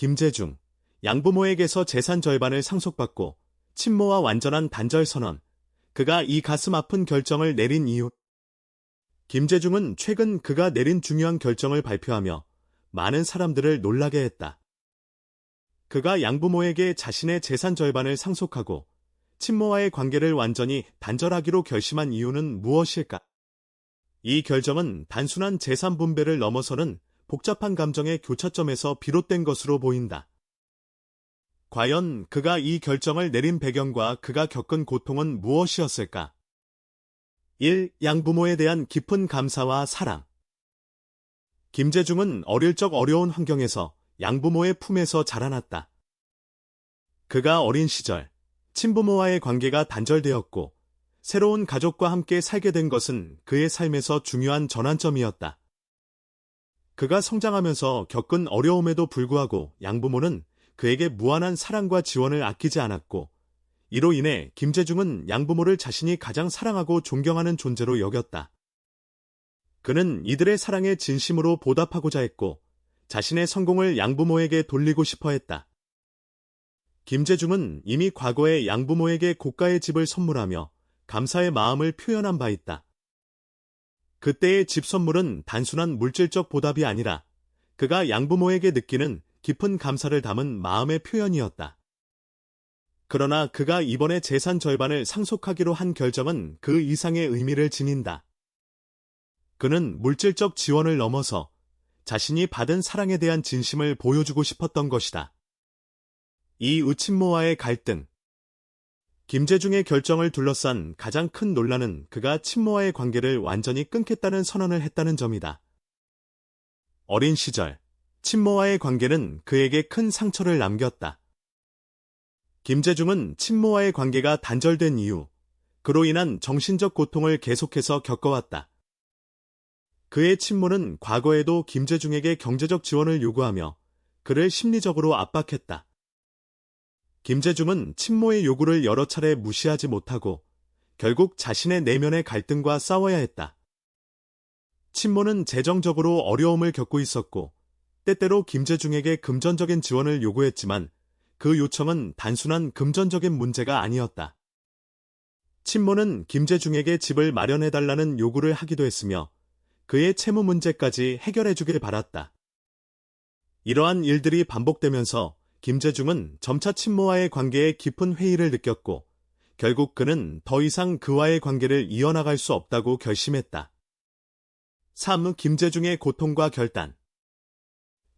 김재중, 양부모에게서 재산 절반을 상속받고 친모와 완전한 단절 선언. 그가 이 가슴 아픈 결정을 내린 이유. 김재중은 최근 그가 내린 중요한 결정을 발표하며 많은 사람들을 놀라게 했다. 그가 양부모에게 자신의 재산 절반을 상속하고 친모와의 관계를 완전히 단절하기로 결심한 이유는 무엇일까? 이 결정은 단순한 재산 분배를 넘어서는 복잡한 감정의 교차점에서 비롯된 것으로 보인다. 과연 그가 이 결정을 내린 배경과 그가 겪은 고통은 무엇이었을까? 1. 양부모에 대한 깊은 감사와 사랑. 김재중은 어릴 적 어려운 환경에서 양부모의 품에서 자라났다. 그가 어린 시절 친부모와의 관계가 단절되었고 새로운 가족과 함께 살게 된 것은 그의 삶에서 중요한 전환점이었다. 그가 성장하면서 겪은 어려움에도 불구하고 양부모는 그에게 무한한 사랑과 지원을 아끼지 않았고 이로 인해 김재중은 양부모를 자신이 가장 사랑하고 존경하는 존재로 여겼다. 그는 이들의 사랑에 진심으로 보답하고자 했고 자신의 성공을 양부모에게 돌리고 싶어 했다. 김재중은 이미 과거에 양부모에게 고가의 집을 선물하며 감사의 마음을 표현한 바 있다. 그때의 집 선물은 단순한 물질적 보답이 아니라 그가 양부모에게 느끼는 깊은 감사를 담은 마음의 표현이었다. 그러나 그가 이번에 재산 절반을 상속하기로 한 결정은 그 이상의 의미를 지닌다. 그는 물질적 지원을 넘어서 자신이 받은 사랑에 대한 진심을 보여주고 싶었던 것이다. 이 우친모와의 갈등, 김재중의 결정을 둘러싼 가장 큰 논란은 그가 친모와의 관계를 완전히 끊겠다는 선언을 했다는 점이다. 어린 시절, 친모와의 관계는 그에게 큰 상처를 남겼다. 김재중은 친모와의 관계가 단절된 이후, 그로 인한 정신적 고통을 계속해서 겪어왔다. 그의 친모는 과거에도 김재중에게 경제적 지원을 요구하며 그를 심리적으로 압박했다. 김재중은 친모의 요구를 여러 차례 무시하지 못하고 결국 자신의 내면의 갈등과 싸워야 했다. 친모는 재정적으로 어려움을 겪고 있었고 때때로 김재중에게 금전적인 지원을 요구했지만 그 요청은 단순한 금전적인 문제가 아니었다. 친모는 김재중에게 집을 마련해달라는 요구를 하기도 했으며 그의 채무 문제까지 해결해주길 바랐다. 이러한 일들이 반복되면서 김재중은 점차 친모와의 관계에 깊은 회의를 느꼈고 결국 그는 더 이상 그와의 관계를 이어나갈 수 없다고 결심했다. 3. 김재중의 고통과 결단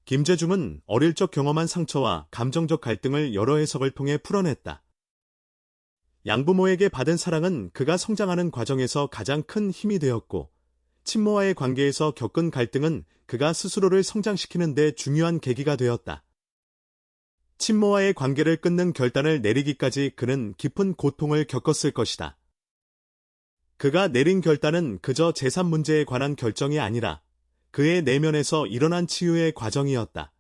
김재중은 어릴 적 경험한 상처와 감정적 갈등을 여러 해석을 통해 풀어냈다. 양부모에게 받은 사랑은 그가 성장하는 과정에서 가장 큰 힘이 되었고, 친모와의 관계에서 겪은 갈등은 그가 스스로를 성장시키는 데 중요한 계기가 되었다. 친모와의 관계를 끊는 결단을 내리기까지 그는 깊은 고통을 겪었을 것이다. 그가 내린 결단은 그저 재산 문제에 관한 결정이 아니라 그의 내면에서 일어난 치유의 과정이었다.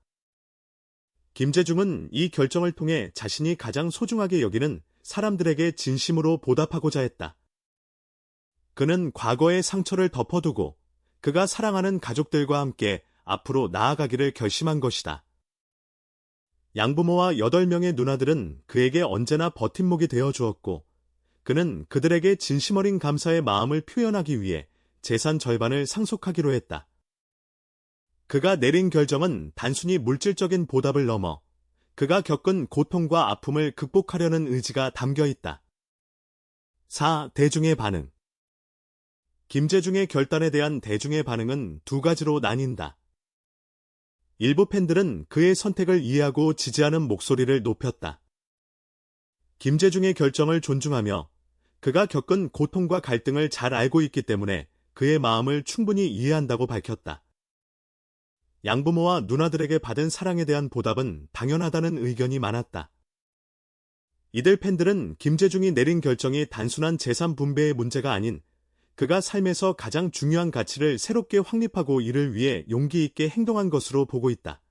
김재중은 이 결정을 통해 자신이 가장 소중하게 여기는 사람들에게 진심으로 보답하고자 했다. 그는 과거의 상처를 덮어두고 그가 사랑하는 가족들과 함께 앞으로 나아가기를 결심한 것이다. 양부모와 8명의 누나들은 그에게 언제나 버팀목이 되어 주었고 그는 그들에게 진심 어린 감사의 마음을 표현하기 위해 재산 절반을 상속하기로 했다. 그가 내린 결정은 단순히 물질적인 보답을 넘어 그가 겪은 고통과 아픔을 극복하려는 의지가 담겨 있다. 4. 대중의 반응 김재중의 결단에 대한 대중의 반응은 두 가지로 나뉜다. 일부 팬들은 그의 선택을 이해하고 지지하는 목소리를 높였다. 김재중의 결정을 존중하며 그가 겪은 고통과 갈등을 잘 알고 있기 때문에 그의 마음을 충분히 이해한다고 밝혔다. 양부모와 누나들에게 받은 사랑에 대한 보답은 당연하다는 의견이 많았다. 이들 팬들은 김재중이 내린 결정이 단순한 재산 분배의 문제가 아닌 그가 삶에서 가장 중요한 가치를 새롭게 확립하고 이를 위해 용기 있게 행동한 것으로 보고 있다.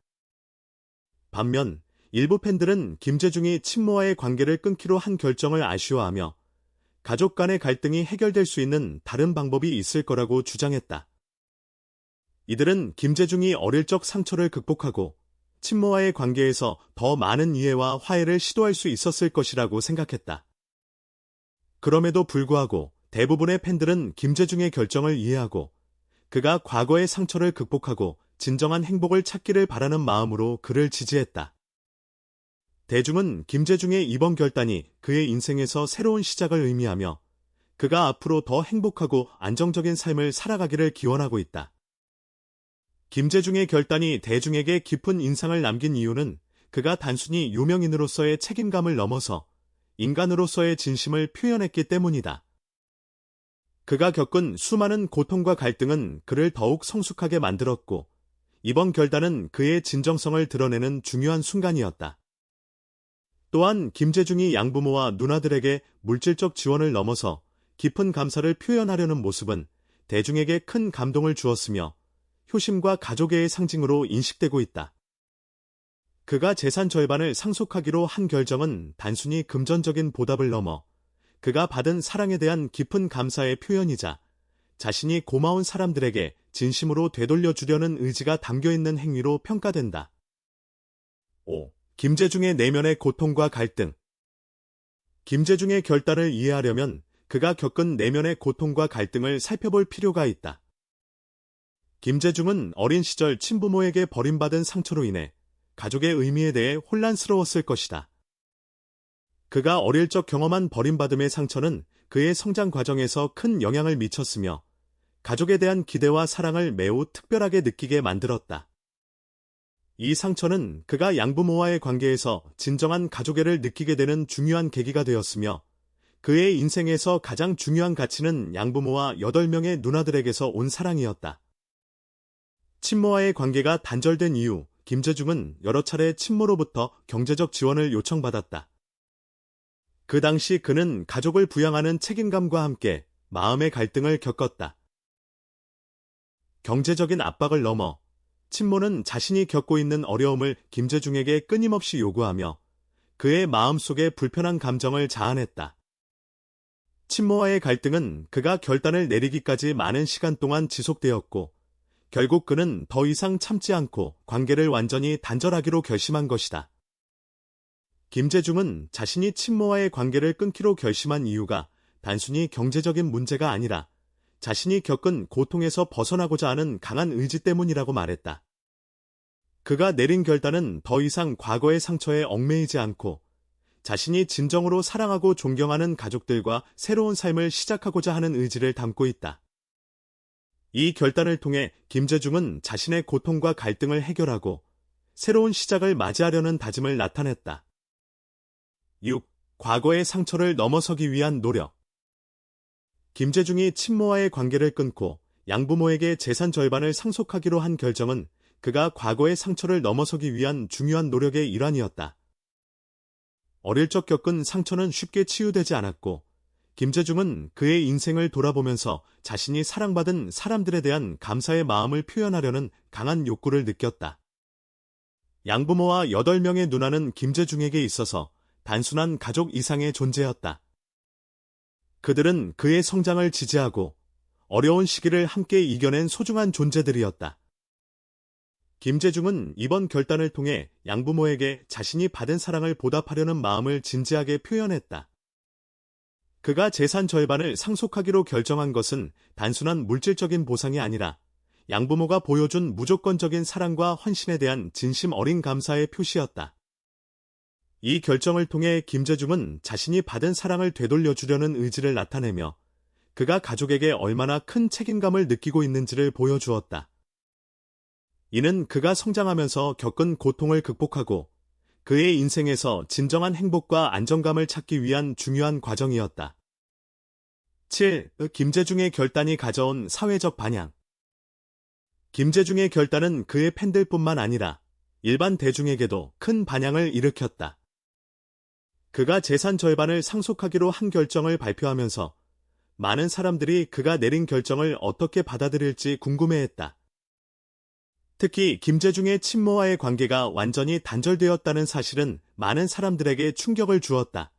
반면 일부 팬들은 김재중이 친모와의 관계를 끊기로 한 결정을 아쉬워하며 가족 간의 갈등이 해결될 수 있는 다른 방법이 있을 거라고 주장했다. 이들은 김재중이 어릴 적 상처를 극복하고 친모와의 관계에서 더 많은 이해와 화해를 시도할 수 있었을 것이라고 생각했다. 그럼에도 불구하고 대부분의 팬들은 김재중의 결정을 이해하고 그가 과거의 상처를 극복하고 진정한 행복을 찾기를 바라는 마음으로 그를 지지했다. 대중은 김재중의 이번 결단이 그의 인생에서 새로운 시작을 의미하며 그가 앞으로 더 행복하고 안정적인 삶을 살아가기를 기원하고 있다. 김재중의 결단이 대중에게 깊은 인상을 남긴 이유는 그가 단순히 유명인으로서의 책임감을 넘어서 인간으로서의 진심을 표현했기 때문이다. 그가 겪은 수많은 고통과 갈등은 그를 더욱 성숙하게 만들었고 이번 결단은 그의 진정성을 드러내는 중요한 순간이었다. 또한 김재중이 양부모와 누나들에게 물질적 지원을 넘어서 깊은 감사를 표현하려는 모습은 대중에게 큰 감동을 주었으며 효심과 가족의 상징으로 인식되고 있다. 그가 재산 절반을 상속하기로 한 결정은 단순히 금전적인 보답을 넘어 그가 받은 사랑에 대한 깊은 감사의 표현이자 자신이 고마운 사람들에게 진심으로 되돌려 주려는 의지가 담겨 있는 행위로 평가된다. 5. 김재중의 내면의 고통과 갈등 김재중의 결단을 이해하려면 그가 겪은 내면의 고통과 갈등을 살펴볼 필요가 있다. 김재중은 어린 시절 친부모에게 버림받은 상처로 인해 가족의 의미에 대해 혼란스러웠을 것이다. 그가 어릴 적 경험한 버림받음의 상처는 그의 성장 과정에서 큰 영향을 미쳤으며 가족에 대한 기대와 사랑을 매우 특별하게 느끼게 만들었다. 이 상처는 그가 양부모와의 관계에서 진정한 가족애를 느끼게 되는 중요한 계기가 되었으며 그의 인생에서 가장 중요한 가치는 양부모와 8명의 누나들에게서 온 사랑이었다. 친모와의 관계가 단절된 이후 김재중은 여러 차례 친모로부터 경제적 지원을 요청받았다. 그 당시 그는 가족을 부양하는 책임감과 함께 마음의 갈등을 겪었다. 경제적인 압박을 넘어 친모는 자신이 겪고 있는 어려움을 김재중에게 끊임없이 요구하며 그의 마음속에 불편한 감정을 자아냈다. 친모와의 갈등은 그가 결단을 내리기까지 많은 시간 동안 지속되었고 결국 그는 더 이상 참지 않고 관계를 완전히 단절하기로 결심한 것이다. 김재중은 자신이 친모와의 관계를 끊기로 결심한 이유가 단순히 경제적인 문제가 아니라 자신이 겪은 고통에서 벗어나고자 하는 강한 의지 때문이라고 말했다. 그가 내린 결단은 더 이상 과거의 상처에 얽매이지 않고 자신이 진정으로 사랑하고 존경하는 가족들과 새로운 삶을 시작하고자 하는 의지를 담고 있다. 이 결단을 통해 김재중은 자신의 고통과 갈등을 해결하고 새로운 시작을 맞이하려는 다짐을 나타냈다. 6. 과거의 상처를 넘어서기 위한 노력. 김재중이 친모와의 관계를 끊고 양부모에게 재산 절반을 상속하기로 한 결정은 그가 과거의 상처를 넘어서기 위한 중요한 노력의 일환이었다. 어릴 적 겪은 상처는 쉽게 치유되지 않았고 김재중은 그의 인생을 돌아보면서 자신이 사랑받은 사람들에 대한 감사의 마음을 표현하려는 강한 욕구를 느꼈다. 양부모와 8명의 누나는 김재중에게 있어서 단순한 가족 이상의 존재였다. 그들은 그의 성장을 지지하고 어려운 시기를 함께 이겨낸 소중한 존재들이었다. 김재중은 이번 결단을 통해 양부모에게 자신이 받은 사랑을 보답하려는 마음을 진지하게 표현했다. 그가 재산 절반을 상속하기로 결정한 것은 단순한 물질적인 보상이 아니라 양부모가 보여준 무조건적인 사랑과 헌신에 대한 진심 어린 감사의 표시였다. 이 결정을 통해 김재중은 자신이 받은 사랑을 되돌려주려는 의지를 나타내며 그가 가족에게 얼마나 큰 책임감을 느끼고 있는지를 보여주었다. 이는 그가 성장하면서 겪은 고통을 극복하고 그의 인생에서 진정한 행복과 안정감을 찾기 위한 중요한 과정이었다. 7. 김재중의 결단이 가져온 사회적 반향 김재중의 결단은 그의 팬들뿐만 아니라 일반 대중에게도 큰 반향을 일으켰다. 그가 재산 절반을 상속하기로 한 결정을 발표하면서 많은 사람들이 그가 내린 결정을 어떻게 받아들일지 궁금해했다. 특히 김재중의 친모와의 관계가 완전히 단절되었다는 사실은 많은 사람들에게 충격을 주었다.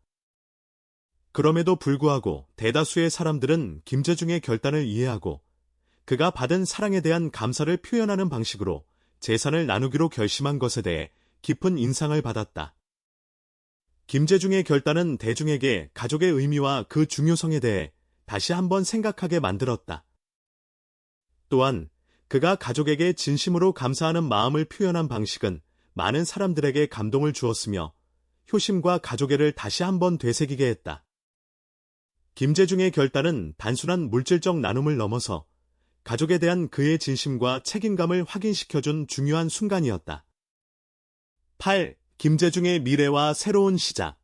그럼에도 불구하고 대다수의 사람들은 김재중의 결단을 이해하고 그가 받은 사랑에 대한 감사를 표현하는 방식으로 재산을 나누기로 결심한 것에 대해 깊은 인상을 받았다. 김재중의 결단은 대중에게 가족의 의미와 그 중요성에 대해 다시 한번 생각하게 만들었다. 또한 그가 가족에게 진심으로 감사하는 마음을 표현한 방식은 많은 사람들에게 감동을 주었으며 효심과 가족애를 다시 한번 되새기게 했다. 김재중의 결단은 단순한 물질적 나눔을 넘어서 가족에 대한 그의 진심과 책임감을 확인시켜준 중요한 순간이었다. 8. 김재중의 미래와 새로운 시작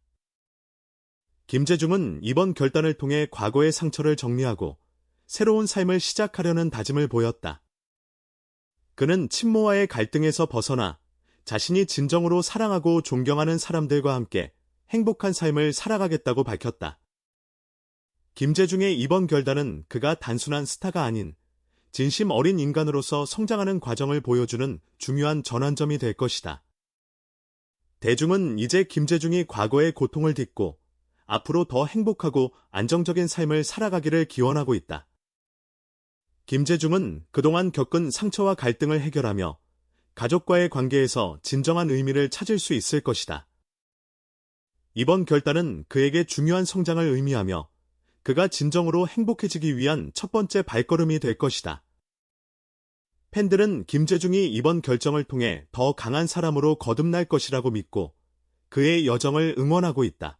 김재중은 이번 결단을 통해 과거의 상처를 정리하고 새로운 삶을 시작하려는 다짐을 보였다. 그는 친모와의 갈등에서 벗어나 자신이 진정으로 사랑하고 존경하는 사람들과 함께 행복한 삶을 살아가겠다고 밝혔다. 김재중의 이번 결단은 그가 단순한 스타가 아닌 진심 어린 인간으로서 성장하는 과정을 보여주는 중요한 전환점이 될 것이다. 대중은 이제 김재중이 과거의 고통을 딛고 앞으로 더 행복하고 안정적인 삶을 살아가기를 기원하고 있다. 김재중은 그동안 겪은 상처와 갈등을 해결하며 가족과의 관계에서 진정한 의미를 찾을 수 있을 것이다. 이번 결단은 그에게 중요한 성장을 의미하며 그가 진정으로 행복해지기 위한 첫 번째 발걸음이 될 것이다. 팬들은 김재중이 이번 결정을 통해 더 강한 사람으로 거듭날 것이라고 믿고 그의 여정을 응원하고 있다.